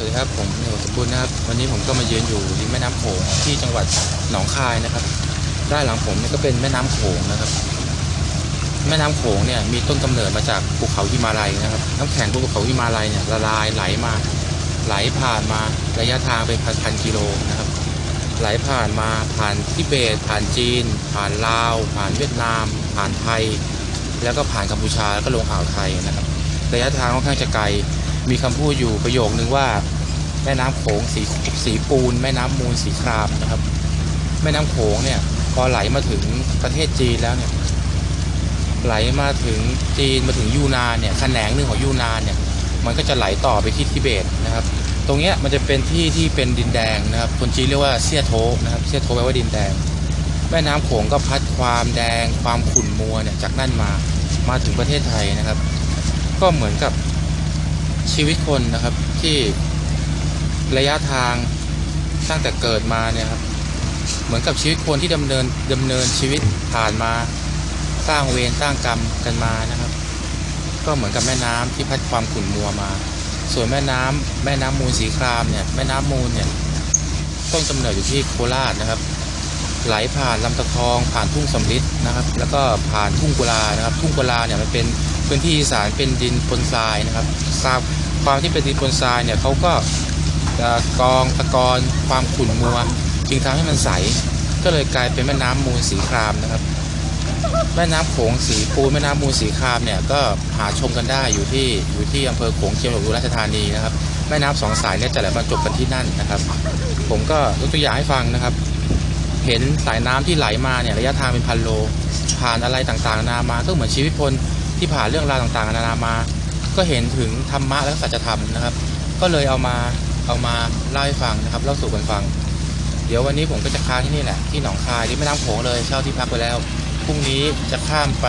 วัสดีครับผมเหนียวสมบูรณ์นะครับวันนี้ผมก็มาเยือนอยู่ริมแม่น้ำโขงที่จังหวัดหนองคายนะครับด้านหลังผมเนี่ยก็เป็นแม่น้ำโขงนะครับ แม่น้ำโขงเนี่ยมีต้นกำเนิดมาจากภูเขาหิมาลัยนะครับ น้ำแข็งบนภูเขาหิมาลัยเนี่ยละลายไหลมาไหลผ่านมาระยะทางเป็นพันพันกิโลนะครับ ไหลผ่านมาผ่านทิเบต ผ่านจีน ผ่านลาว ผ่านเวียดนาม ผ่านไทย แล้วก็ผ่านกัมพูชาแล้วก็ลงอ่าวไทยนะครับ ระยะทางค่อนข้างจะไกล มีคำพูดอยู่ประโยคนึงว่า แม่น้ำโขงสีสีปูน แม่น้ำมูลสีครามนะครับ แม่น้ำโขงเนี่ยพอไหลมาถึงประเทศจีนแล้วเนี่ยไหลมาถึงจีนมาถึงยูนานเนี่ยแขนงหนึ่งของยูนานเนี่ยมันก็จะไหลต่อไปที่ทิเบตนะครับ ตรงเนี้ยมันจะเป็นที่ที่เป็นดินแดงนะครับคนจีนเรียกว่าเซียโทนะครับเซียโทแปลว่าดินแดง แม่น้ำโขงก็พัดความแดง ความขุ่นมัวเนี่ยจากนั่นมามาถึงประเทศไทยนะครับ ก็เหมือนกับ ชีวิตคนนะครับที่ระยะทางตั้งแต่เกิดมาเนี่ยครับเหมือนกับชีวิตคนที่ดำเนินดำเนินชีวิตผ่านมาสร้างเวรสร้างกรรมกันมานะครับ ก็เหมือนกับแม่น้ำที่พัดความขุ่นมัวมา ส่วนแม่น้ำแม่น้ำมูลสีครามเนี่ยแม่น้ำมูลเนี่ยต้นกำเนิดอยู่ที่โคราชนะครับ ไหลผ่านลำตะคอง ผ่านทุ่งสำริดนะครับ แล้วก็ผ่านทุ่งกุลานะครับ ทุ่งกุลาเนี่ยมันเป็นพื้นที่อีสานเป็นดินปนทรายนะครับทราบความที่เป็นดินปนทรายเนี่ยเขาก็จะกองตะกอนความขุ่นมัว จึงทำให้มันใส ก็เลยกลายเป็นแม่น้ำมูลสีครามนะครับ แม่น้ำโขงสีปูแม่น้ำมูลสีครามเนี่ยก็หาชมกันได้อยู่ที่อยู่ที่อำเภอโขงเจียมหลวงอุราชธานีนะครับแม่น้ำสองสายเนี่ยจะไหลบรรจบกันที่นั่นนะครับ ผมก็ยกตัวอย่างให้ฟังนะครับ เห็นสายน้ำที่ไหลมาเนี่ยระยะทางเป็นพันโล ผ่านอะไรต่างๆนานามา ก็เหมือนชีวิตคนที่ผ่านเรื่องราวต่างๆนานามา ก็เห็นถึงธรรมะและสัจธรรมนะครับ ก็เลยเอามาเอามาเล่าให้ฟังนะครับเล่าสู่กันฟัง เดี๋ยววันนี้ผมก็จะค้างที่นี่แหละที่หนองคายที่แม่น้ำโขงเลยเช่าที่พักไปแล้วพรุ่งนี้จะข้ามไป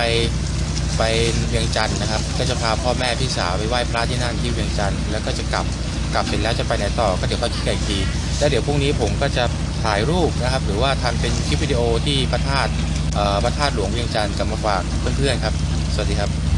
ไปเวียงจันทร์นะครับ ก็จะพาพ่อแม่พี่สาวไปไหว้พระที่นั่นที่เวียงจันทร์แล้วก็จะกลับกลับเสร็จแล้วจะไปไหนต่อก็เดี๋ยวค่อยคิดกันอีกทีแล้วเดี๋ยวพรุ่งนี้ผมก็จะ ถ่ายรูปนะครับ หรือว่าทำเป็นคลิปวิดีโอที่พระธาตุพระธาตุหลวงเวียงจันทร์จะมาฝากเพื่อนๆครับ สวัสดีครับ